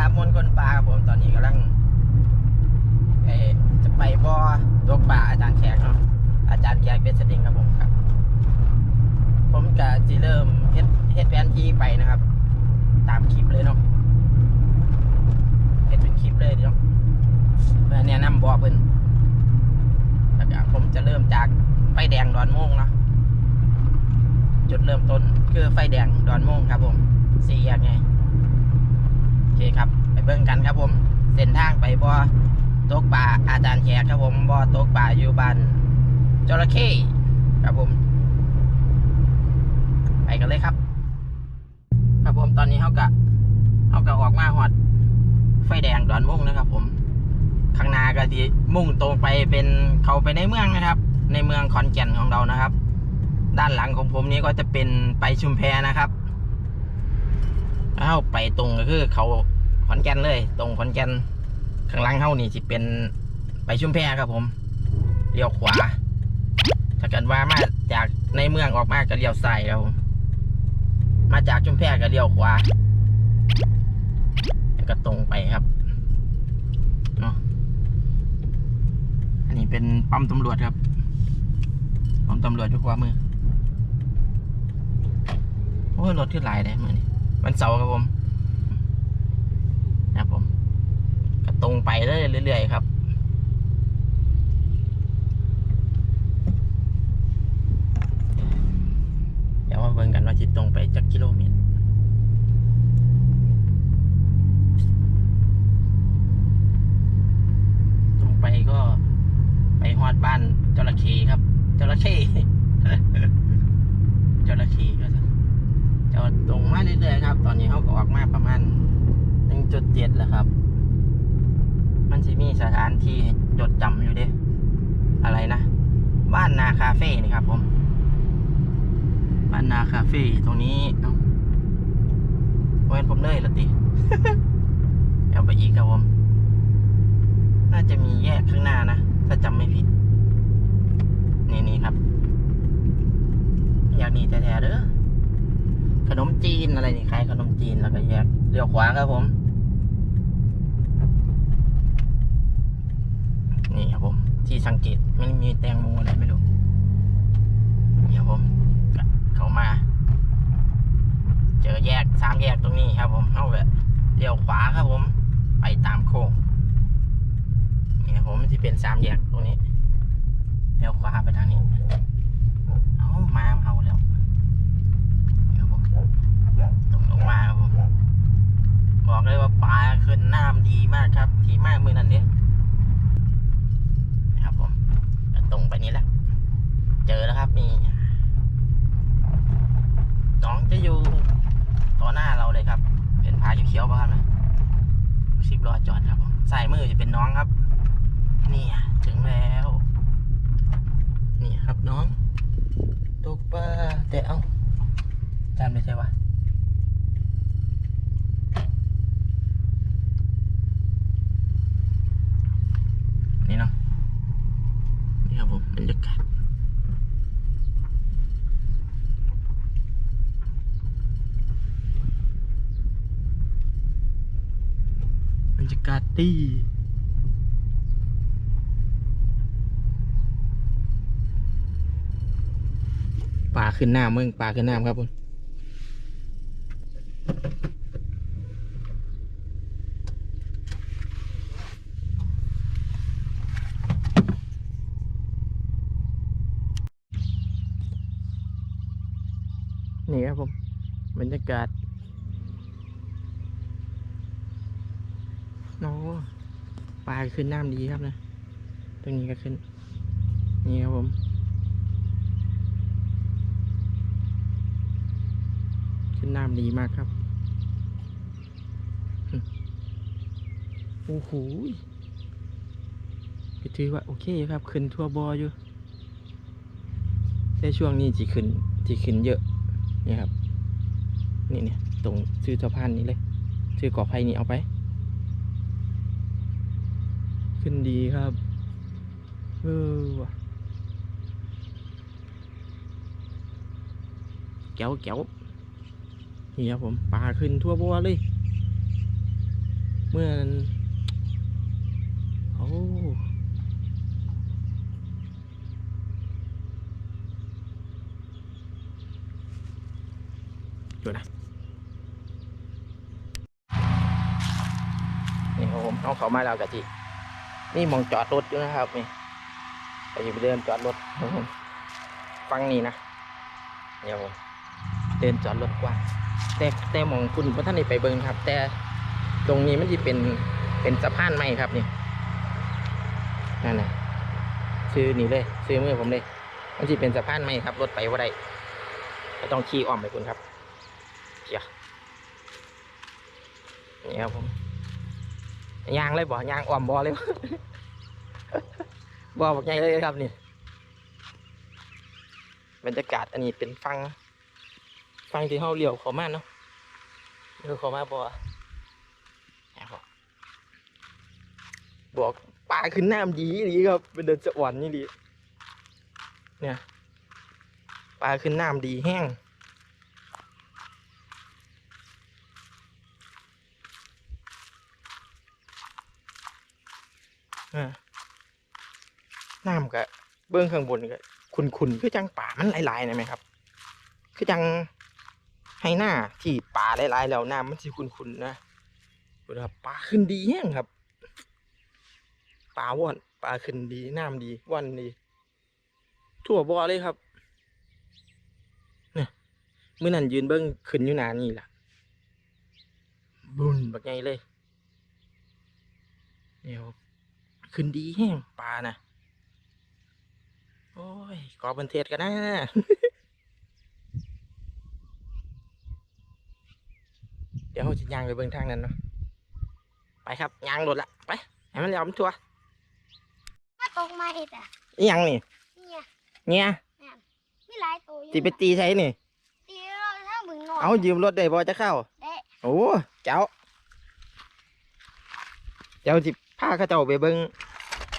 ครับมนคนปลาครับผมตอนนี้กำลังจะไปบ่อตกปลาอาจารย์แขกเนาะอาจารย์แขกเบสติงครับผมครับ ผมกะจะเริ่มเฮ็ดเฮ็ดแผนที่ไปนะครับ ตามคลิปเลยเนาะเฮ็ดเป็นคลิปเลยเนาะเพื่อแนะนำบ่อเพิ่นแล้วก็ผมจะเริ่มจากไฟแดงดอนโมงเนาะจุดเริ่มต้นคือไฟแดงดอนโมงครับผมสี่แยกไง เคครับ ไปเบิ่งกันครับผม เส้นทางไปบ่อตกปลาอาจารย์แขกครับผมบ่อตกปลาอยู่บ้านจระเข้ครับผม ไปกันเลยครับ ครับผมตอนนี้เขากะเขากะออกมาหอด ไฟแดงดอนมุ่งนะครับ ผม ข้างหน้าก็ที่มุ่งตรงไปเป็นเขาไปในเมืองนะครับ ในเมืองขอนแก่นของเรานะครับ ด้านหลังของผมนี้ก็จะเป็นไปชุมแพนะครับเข้าไปตรงก็คือเขา ขอนแก่นเลย ตรงขอนแก่นข้างล่างเข้านี่จะเป็นไปชุมแพครับผมเลี้ยวขวา ถ้าเกิดว่ามาจากในเมืองออกมาก็เลี้ยวซ้ายครับผมมาจากชุมแพก็เลี้ยวขวาแล้วก็ตรงไปครับเนาะอันนี้เป็นปั๊มตำรวจครับปั๊มตำรวจอยู่ขวามือโอ้ยรถขึ้นหลายเลยมือนี้วันเสาร์ครับผมนะครับผมก็ ตรงไปเรื่อยๆครับเดี๋ยวมาเบิ่งกันว่าจิตตรงไปจักกิโลเมตรตรงไปก็ไปฮอดบ้านจระเข้ครับจระเข้จระเข้ก็จะจอดตรงมาเรื่อยๆครับ ตอนนี้เขาก็ออกมาประมาณ1.7แล้วครับ มันจะมีสถานที่จดจำอยู่เด้อะไรนะ บ้านนาคาเฟ่นี่ครับผม บ้านนาคาเฟ่ตรงนี้เอาเว้นผมเลยละติเอาไปอีกครับผม น่าจะมีแยกข้างหน้านะ ถ้าจำไม่ผิด นี่นี่ครับ อยากนี่แท้ๆเด้อขนมจีนอะไรนี่ขายขนมจีนแล้วก็แยกเลี้ยวขวาครับผม นี่ครับผม ที่สังเกตมันมีแตงโมอะไรไม่รู้นี่ครับผมเข้ามา เจอแยกสามแยกตรงนี้ครับผมเอาแบบเลี้ยวขวาครับผม ไปตามโค้งนี่ครับผมที่เป็นสามแยกตรงนี้เลี้ยวขวาไปทางนี้เอามาเอาแล้วครับผมตรงลงมาครับผมบอกเลยว่าปลาขึ้นน้ำดีมากครับ ที่มากมือนั้นเนี่ยครับผมก็ตรงไปนี้แหละ เจอแล้วครับนี่น้องจะอยู่ต่อหน้าเราเลยครับ เป็นพาเขียวๆป่ะครับนะสิบล้อจอดครับผมสายมือจะเป็นน้องครับ นี่ถึงแล้ว นี่ครับน้องตกปลาแต่เอ้า จำได้ใช่ปะนี่เนาะ นี่ครับผมบรรยากาศบ รรยากาศดีป่าขึ้นหน้ามึงป่าขึ้นหน้าครับผมนี่ครับผมบรรยากาศโอ้ป ลาขึ้นน้ำดีครับนะตรงนี้ก็ขึ้น นี่ครับผมขึ้นน้ำดีมากครับโอ้โหก็ถือว่าโอเคครับ ขึ้นทั่วบออยู่แต่ช่วงนี้จีขึ้นจีขึ้นเยอะนี่ครับ นี่เนี่ยตรงซื้อสะพานนี้เลยซื้อกอไผ่นี่เอาไป ขึ้นดีครับ เออว่ะแก้วแก้วนี่ครับผมปลาขึ้นทั่วบัวเลย เมื่อนั้นโอ้ดูนะนี่ครับผมเอาเขามาแล้วกะทิ นี่มองจอดรถอยู่นะครับนี่ไปอยู่เดินจอดรถฟังนี่นะเดี๋ยวผมเดินจอดรถกว้าแต่แต่มองคุณพระท่านนี่ไปเบิ้งครับ แต่ตรงนี้มันจะเป็นเป็นสะพานไม้ครับนี่นั่นนะซื้อนี่เลย ซื้อมือผมเลยมันจะเป็นสะพานไม้ครับ รถไปว่าได้ก็ต้องขี่อ้อมไปคุณครับเชียวนี่ครับผม ยางเลยบ่ยางอ่อมบ่เลยบ่บอกใหญ่เลยครับนี่บรรยากาศอันนี้เป็นฟัง ฟังที่เฮาเลี้ยวเข้ามาเนาะเลี้ยวเข้ามาบ่เนี่ยครับบอกปลาขึ้นน้ำดีดีครับ เป็นเดินสวรรค์นี่ดี เนี่ยปลาขึ้นน้ำดีแห้ง น้ำก็เบื้องข้างบนก็ขุนๆคือจังป่ามันหลายๆนะไหมครับ คือจังให้หน้าที่ป่าหลายๆแล้วน้ำมันสิขุนๆนะดูนะครับปลาขึ้นดีแห้งครับปลาว่อนปลาขึ้นดีน้ำดีว่อนดี ทั่วบ่อเลยครับเนี่ยมื่อนั้นยืนเบิ้งขึ้นอยู่นานนี่แหละบุญบักใหญ่เลยเนี่ยครับ ขึ้นดีแห้งปลานะโอ้ยกอบันเทศกันนะเดี๋ยวเราจะย่างไปเบิ่งทางนั้นเนาะไปครับย่างรถละไปให้มันเลี้ยวมันทัวร์ถ้าตกมาเห็ดอะอีหยังนี่เนี่ยเนี่ยมีหลายตัวอยู่สิไปตีใช้นี่ตีเราถ้าบึงนอนเอายืมรถได้บ่จะเข้าได้โอ้เจ้า เจ้าสิ พาเข้าเจ้าไปเบิ่ง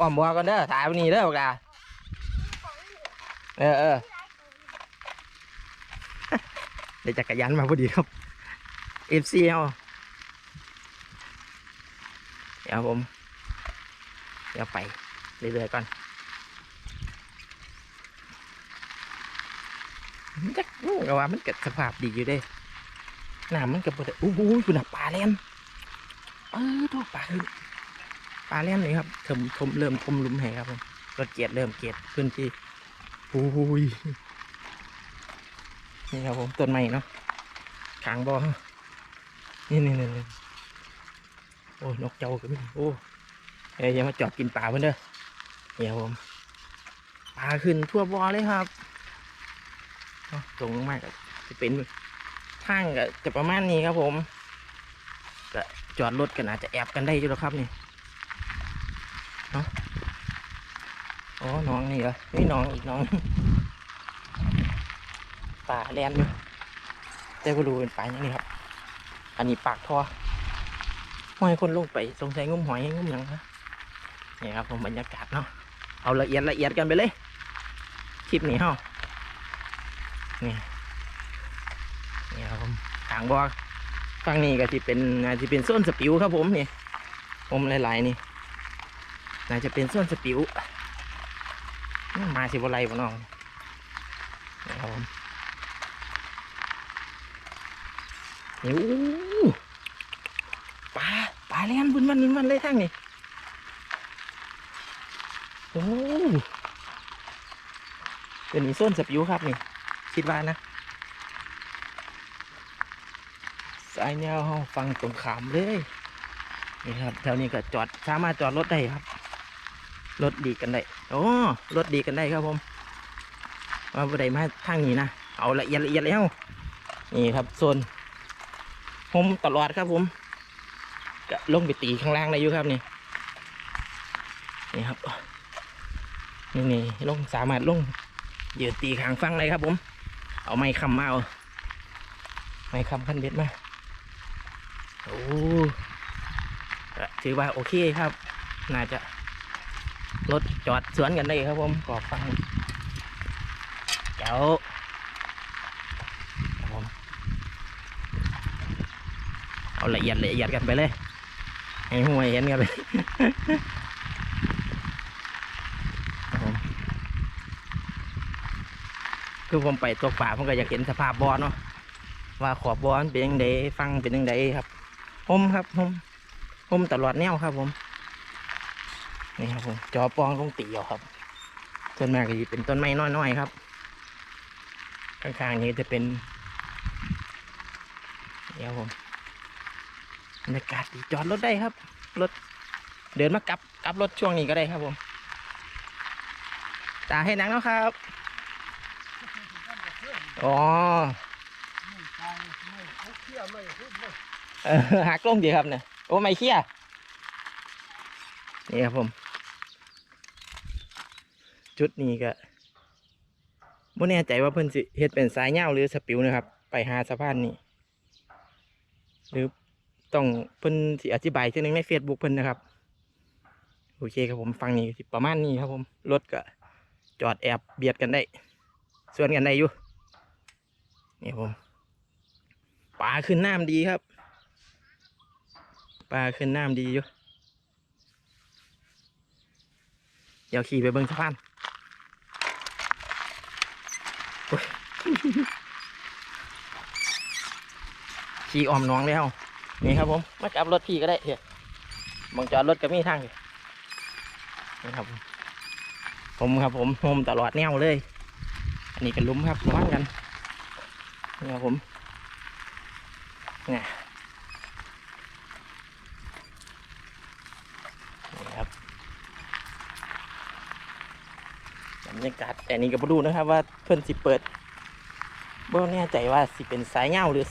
อ้อมบัวก่อนเด้อถ่ายวันนี้เด้อบอกลาเออเออได้จักรยานมาพอดีครับ FC เอาเดี๋ยวผม เดี๋ยวไปเรื่อยๆก่อนมันะโอ้ก็ว่ามันเกิดสภาพดีอยู่เด้น้ำมันก็บ่ได้อู้หูคุณน่ะปลาเล่นเออตัวปลาขึ้น ปลาเล่นเลยครับเริ่มทมเริ่มทมหลุมแห่ครับผมรถเกียรเริ่มเกียรพื้นที่โอ้ยนี่ครับผมต้นไม้เนาะขางบ่อนี่นี่นี่นี่โอ้ยนกเจ้าก็มีโอ้เอ้ยอย่ามาจอบกินปลาเพื่อนเด้อนี่ครับผมปลาขึ้นทั่วบ่อเลยครับเนาะตรงมากจะเป็นทางก็จะประมาณนี้ครับผมก็จอดรถกันอาจจะแอบกันได้อยู่แล้วครับนี่เนาะอ๋ อน้องนี่เหรอนี่น้องอีกน้อง ป่าแลนอยู่แต่ก็รู้เป็นป่าอย่างนี้ครับ อันนี้ปากท่อห้อยคนลงไปสงสัยงุ้มหอยงุ้มหยังฮะนี่ครับผมบรรยากาศเนาะเอาละเอียดละเอียดกันไปเลยคลิปนี้เฮานี่นี่ครับผมทางบอกฝั่งนี้ก็ที่เป็นน่าจะเป็นส้นสปิวครับผมนี่ผมหลายๆนี่น่าจะเป็นส้นสปิว มาสิบอะไรบ่น้องนี่ครับผมโอ้ปลาปลาเลี้ยนบุญมันบุญมันเลยทั้งนี่โอ้เป็นอีส้นสปิวครับนี่ คิดว่านะสายเงาเฮาฟังตรงขามเลย นี่ครับแถวนี้ก็จอดสามารถจอดรถได้ครับ รถดีกันได้โอ้รถดีกันได้ครับผมมาบ่ได้มาทางนี้นะเอาละเอียดละเอียดแล้วนี่ครับโซนผมตลอดครับผมก็ลงไปตีข้างล่างได้อยู่ครับนี่นี่ครับนี่นี่ลงสามารถลงยืนตีขางฟังเลยครับ ผม เอาไม้คำมาเอาไม้คำขั้นเบ็ดมาโอ้ถือว่าโอเคครับ น่าจะ รถจอดสวนกันได้ครับผมกอบฟังเจ้าเอาละเอียดละเอียดกันไปเลยให้หวยเห็นครับครับผมคือผมไปตกป่าผมก็อยากเห็นสภาพบอเนาะว่าขอบบอมันเป็นยังไงฟังเป็นยังไงครับผมครับผมผมตลอดแนวครับผม นี่ครับผมจอปองลงตีเอาครับ ต้นมากก็จะเป็นต้นไม้น้อยๆครับข้างๆนี้จะเป็นเดี๋ยวผมบรรยากาศดีจอดรถได้ครับรถเดินมากลับกลับรถช่วงนี้ก็ได้ครับผมตาให้นังแล้วครับอ๋อเออหักลงดีครับเนี่ยโอ้ไม่เคี้ยนี่ครับผม จุดนี้ก็บ่แน่ใจว่าเพิ่นสิเฮ็ดเป็นสายเงาหรือสปิวนะครับ ไปหาสะพานนี้หรือต้องเพิ่นสิอธิบายทีหนึงใน Facebook เพิ่นนะครับ โอเคครับผมฟังนี้สิประมาณนี้ครับผมรถก็จอดแอบเบียดกันได้ส่วนกันได้อยู่นี่ผมปลาขึ้นน้ำดีครับปลาขึ้นน้ำดีอยู่เดี๋ยวขี่ไปเบิ่งสะพานโอ้ย ขี่อ้อมหน้องแล้วนี่ครับผมมากลับรถพี่ก็ได้เถอะมองจอดรถก็มีทางอยู่นี่ครับ ผมผมครับผมผมตลอดแนวเลย อันนี้ก็หลุ้มครับระวังกันนี่ครับผมนี่นี่ครับบ รรยากาศแต่นี้ก็มาดูนะครับว่าเพื่อนสิเปิดบ่แน่ใจว่าสิเป็นสายเงาหรือ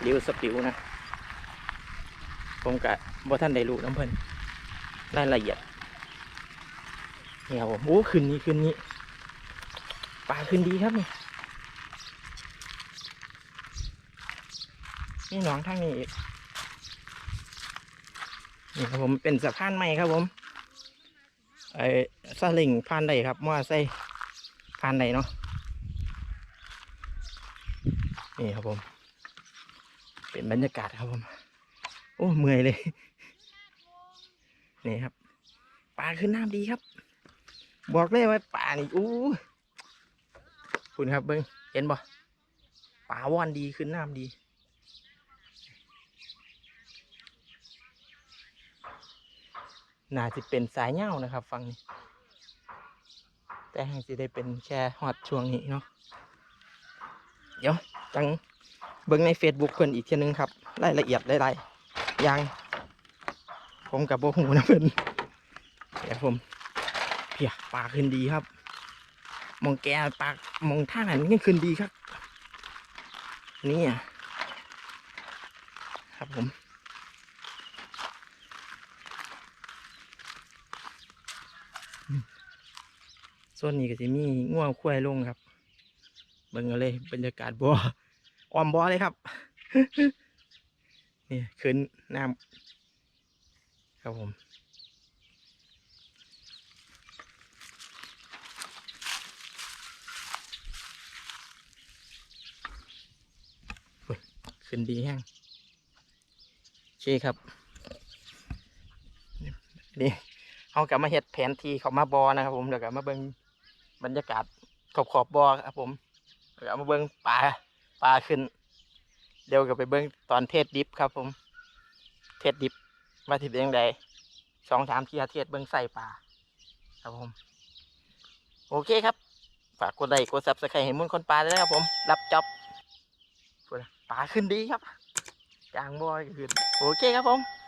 หรือสปิวนะ ผมกะบ่ท่านได้รู้น้ำเพิ่นรายละเอียดนี่ครับผมโอ้คืนนี้คืนนี้ปลาคืนดีครับนี่นี่หนองทางนี้อีกนี่ครับผมเป็นสะพานใหม่ครับผม ไอ้ซาเลิงผ่านได้ครับมอไซค์ผ่านได้เนาะนี่ครับผม เป็นบรรยากาศครับผม โอ้เมื่อยเลย นี่ครับปลาขึ้นน้ำดีครับ บอกเลยว่าปลานี่อู้คุณครับเบิ้งเห็นบ่ปลาวอนดีขึ้นน้ำดี น่าจะเป็นสายเหย้านะครับฟังนี่แต่ให้สิได้เป็นแค่ฮอดช่วงนี้เนาะเดี๋ยวจังเบิ้งใน Facebook เพิ่อนอีกทีนึงครับรายละเอียดหลายๆอย่างผมกับโบหูนะเพิ่อนเดี๋ยวผมเพียปลาขึ้นดีครับ มองแกปลามองท่าไหนมันยังขึ้นดีครับ นี่อะครับผม ส่วนนี้ก็จะมีง่วงควายลงครับ เบิ่งเอาเลยบรรยากาศบ่อออมบ่อเลยครับ นี่ขึ้นน้ำครับผมขึ้นดีแห้งโอเคครับนี่เขากลับมาเฮ็ดแผนที่เขามาบอนะครับผมเดี๋ยวกลับมาเบิ่ง บรรยากาศขอบขอบบอครับผมเดี๋ยวกลับมาเบิ่งปลาปลาขึ้น เดี๋ยวกับไปเบิ่งตอนเทศดิฟครับ ผม เทศดิฟว่าทิเป็นยังไงสองสามเทียเทศเบิ่งใส่ปลาครับผม โอเคครับ ฝากกดไลค์กดซับสไครต์ให้มุนคนปลาด้วยครับผม รับจ็อบปลาขึ้นดีครับจางบอยขึ้น โอเคครับผม